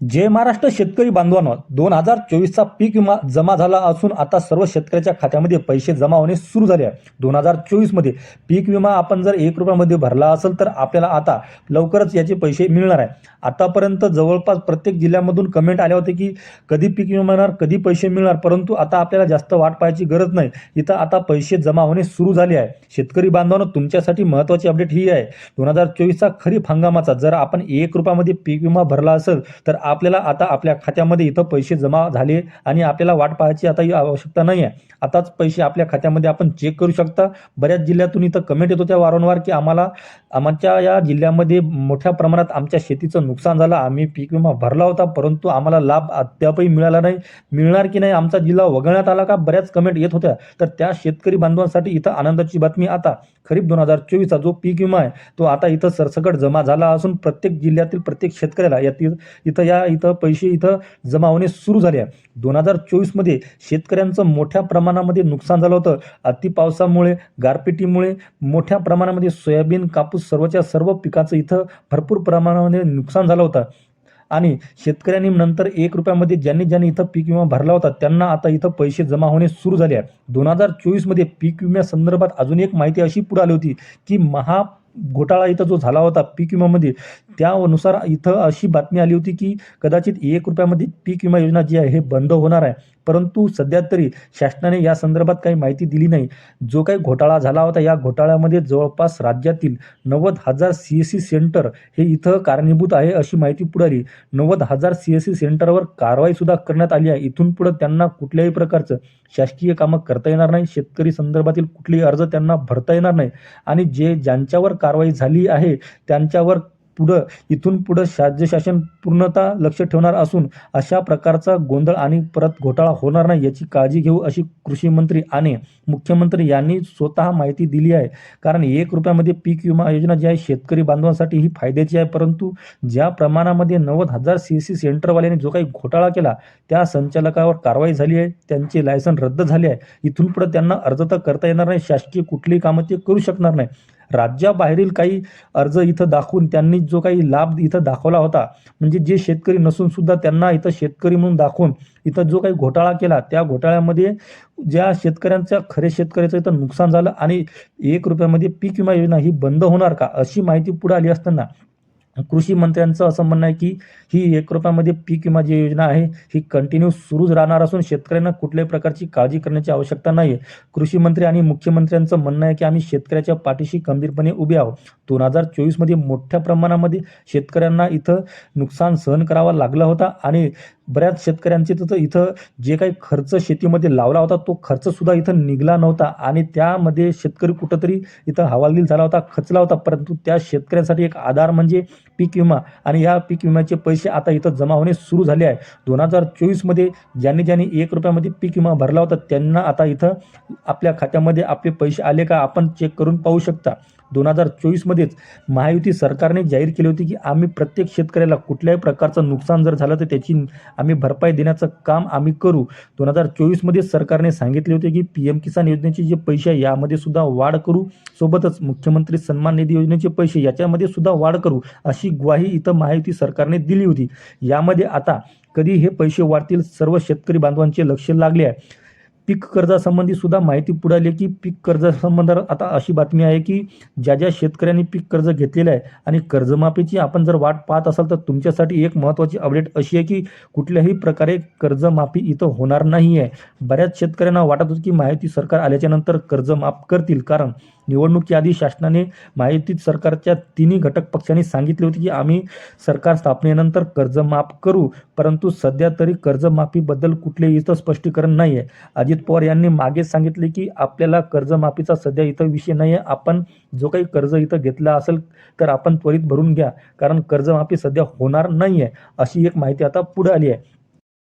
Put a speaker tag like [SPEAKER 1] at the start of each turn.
[SPEAKER 1] जय महाराष्ट्र शेतकरी बांधवांनो दोन हजार चोवीसचा पीक विमा जमा झाला असून आता सर्व शेतकऱ्याच्या खात्यामध्ये पैसे जमा होणे सुरू झाले आहे. दोन हजार चोवीसमध्ये पीक विमा आपण जर एक रुपयामध्ये भरला असेल तर आपल्याला आता लवकरच याचे पैसे मिळणार आहे. आतापर्यंत जवळपास प्रत्येक जिल्ह्यामधून कमेंट आले होते की कधी पीक विमा मिळणार कधी पैसे मिळणार परंतु आता आपल्याला जास्त वाट पाहायची गरज नाही. इथं आता पैसे जमा होणे सुरू झाले आहे. शेतकरी बांधवांनो तुमच्यासाठी महत्त्वाची अपडेट ही आहे. दोन हजार चोवीसचा खरीप हंगामाचा जर आपण एक रुपयामध्ये पीक विमा भरला असेल तर आपल्याला आता आपल्या खात्यामध्ये इथं पैसे जमा झाले आणि आपल्याला वाट पाहायची आता ही आवश्यकता नाही आहे आताच पैसे आपल्या खात्यामध्ये आपण चेक करू शकता. बऱ्याच जिल्ह्यातून इथं कमेंट येत होत्या वारंवार की आम्हाला आमच्या या जिल्ह्यामध्ये मोठ्या प्रमाणात आमच्या शेतीचं नुकसान झालं. आम्ही पीक विमा भरला होता परंतु आम्हाला लाभ अद्यापही मिळाला नाही. मिळणार की नाही आमचा जिल्हा वगळण्यात आला का? बऱ्याच कमेंट येत होत्या. तर त्या शेतकरी बांधवांसाठी इथं आनंदाची बातमी आता. खरीप दोन हजार चोवीसचा जो पीक विमा आहे तो आता इथं सरसकट जमा झाला असून प्रत्येक जिल्ह्यातील प्रत्येक शेतकऱ्याला यातील इथं या इथं पैसे इथं जमा होणे सुरू झाले आहे. दोन हजार चोवीसमध्ये शेतकऱ्यांचं मोठ्या प्रमाणामध्ये नुकसान झालं होतं. अति पावसामुळे गारपिटीमुळे मोठ्या प्रमाणामध्ये सोयाबीन कापूस सर्वच्या सर्व पिकाचं इथं भरपूर प्रमाणामध्ये नुकसान झालं होतं. आणि शेतकऱ्यांनी नंतर एक रुपयामध्ये ज्यांनी ज्यांनी इथं पीक विमा भरला होता त्यांना आता इथं पैसे जमा होणे सुरू झाले आहे. दोन हजार चोवीसमध्ये पीक विम्यासंदर्भात अजून एक माहिती अशी पुढे आली होती की महा घोटाळा इथं जो झाला होता पीक विम्यामध्ये त्यानुसार इथं अशी बातमी आली होती की कदाचित एक रुपयामध्ये पीक विमा योजना जी आहे हे बंद होणार आहे. परंतु सध्या तरी शासनाने या संदर्भात काही माहिती दिली नाही. जो काही घोटाळा झाला होता या घोटाळ्यामध्ये जवळपास राज्यातील नव्वद हजार सी एस सी सेंटर हे इथं कारणीभूत आहे अशी माहिती पुढे आली नव्वद हजार सी एस सी सेंटरवर कारवाईसुद्धा करण्यात आली आहे. इथून पुढे त्यांना कुठल्याही प्रकारचं शासकीय कामं करता येणार नाही. शेतकरी संदर्भातील कुठलेही अर्ज त्यांना भरता येणार नाही. आणि जे ज्यांच्यावर कारवाई झाली आहे. त्यांच्यावर पुढं इथून पुढं राज्य शासन पूर्णतः लक्ष ठेवणार असून अशा प्रकारचा गोंधळ आणि परत घोटाळा होणार नाही याची काळजी घेऊ अशी कृषी मंत्री आणि मुख्यमंत्री यांनी स्वतः माहिती दिली आहे. कारण एक रुपयामध्ये पीक विमा योजना जी आहे शेतकरी बांधवांसाठी ही फायद्याची आहे. परंतु ज्या प्रमाणामध्ये नव्वद हजार सी सी सेंटरवाल्यांनी जो काही घोटाळा केला त्या संचालकावर कारवाई झाली आहे. त्यांचे लायसन रद्द झाले आहे. इथून पुढे त्यांना अर्ज तर करता येणार नाही. शासकीय कुठलीही कामं ते करू शकणार नाही. राज्याबाहेरील काही अर्ज इथं दाखवून त्यांनी जो काही लाभ इथं दाखवला होता म्हणजे जे शेतकरी नसून सुद्धा त्यांना इथं शेतकरी म्हणून दाखवून इथं जो काही घोटाळा केला त्या घोटाळ्यामध्ये ज्या शेतकऱ्यांच्या खरे शेतकऱ्याचं इथं नुकसान झालं आणि एक रुपयामध्ये पीक विमा योजना ही बंद होणार का अशी माहिती पुढे आली असताना कृषी मंत्र्यांचं असं म्हणणं आहे की ही एक रुपयामध्ये पीक विमा जी योजना आहे ही कंटिन्यू सुरूच राहणार असून शेतकऱ्यांना कुठल्याही प्रकारची काळजी करण्याची आवश्यकता नाही आहे कृषी मंत्री आणि मुख्यमंत्र्यांचं म्हणणं आहे की आम्ही शेतकऱ्याच्या पाठीशी गंभीरपणे उभे आहोत. दोन हजार चोवीसमध्ये मोठ्या प्रमाणामध्ये शेतकऱ्यांना इथं नुकसान सहन करावा लागला होता आणि बऱ्याच शेतकऱ्यांचे तिथं इथं जे काही खर्च शेतीमध्ये लावला होता तो खर्चसुद्धा इथं निघला नव्हता आणि त्यामध्ये शेतकरी कुठंतरी इथं हवालदिल झाला होता खचला होता. परंतु त्या शेतकऱ्यांसाठी एक आधार म्हणजे पीक विमा आणि ह्या पीक विम्याचे पैसे आता इथं जमा होणे सुरू झाले आहे. दोन हजार चोवीसमध्ये ज्यांनी ज्यांनी एक रुपयामध्ये पीक विमा भरला होता त्यांना आता इथं आपल्या खात्यामध्ये आपले पैसे आले का आपण चेक करून पाहू शकता. दोन हजार चोवीसमध्येच महायुती सरकारने जाहीर केली होती की आम्ही प्रत्येक शेतकऱ्याला कुठल्याही प्रकारचं नुकसान जर झालं तर त्याची आम्ही भरपाई देण्याचं काम आम्ही करू. दोन हजार चोवीसमध्ये सरकारने सांगितले होते की पी एम किसान योजनेचे जे पैसे आहे यामध्ये सुद्धा वाढ करू. सोबतच मुख्यमंत्री सन्मान निधी योजनेचे पैसे याच्यामध्ये सुद्धा वाढ करू अशी ग्वाही इथं महायुती सरकारने दिली होती. यामध्ये आता कधी हे पैसे वाढतील सर्व शेतकरी बांधवांचे लक्ष लागले आहे. पीक कर्जासंबंधी सुद्धा माहिती पुढे आली की पीक कर्जासंबंधात आता अशी बातमी आहे की ज्या ज्या शेतकऱ्यांनी पीक कर्ज घेतलेलं आहे आणि कर्जमाफीची आपण जर वाट पाहत असाल तर तुमच्यासाठी एक महत्त्वाची अपडेट अशी आहे की कुठल्याही प्रकारे कर्जमाफी इथं होणार नाही आहे बऱ्याच शेतकऱ्यांना वाटत होतं की माहिती सरकार आल्याच्यानंतर कर्ज माफ करतील. कारण निवडणुकीआधी शासनाने माहितीत सरकारच्या तिन्ही घटक पक्षांनी सांगितले होते की आम्ही सरकार स्थापनेनंतर कर्ज माफ करू परंतु सध्या तरी कर्जमाफीबद्दल कुठलेही इथं स्पष्टीकरण नाही आहे अजित पवार यांनी मागे सांगितले की आपल्याला कर्जमाफीचा सध्या इथं विषय नाही आहे आपण जो काही कर्ज इथं घेतला असेल तर आपण त्वरित भरून घ्या कारण कर्जमाफी सध्या होणार नाही आहे अशी एक माहिती आता पुढे आली आहे.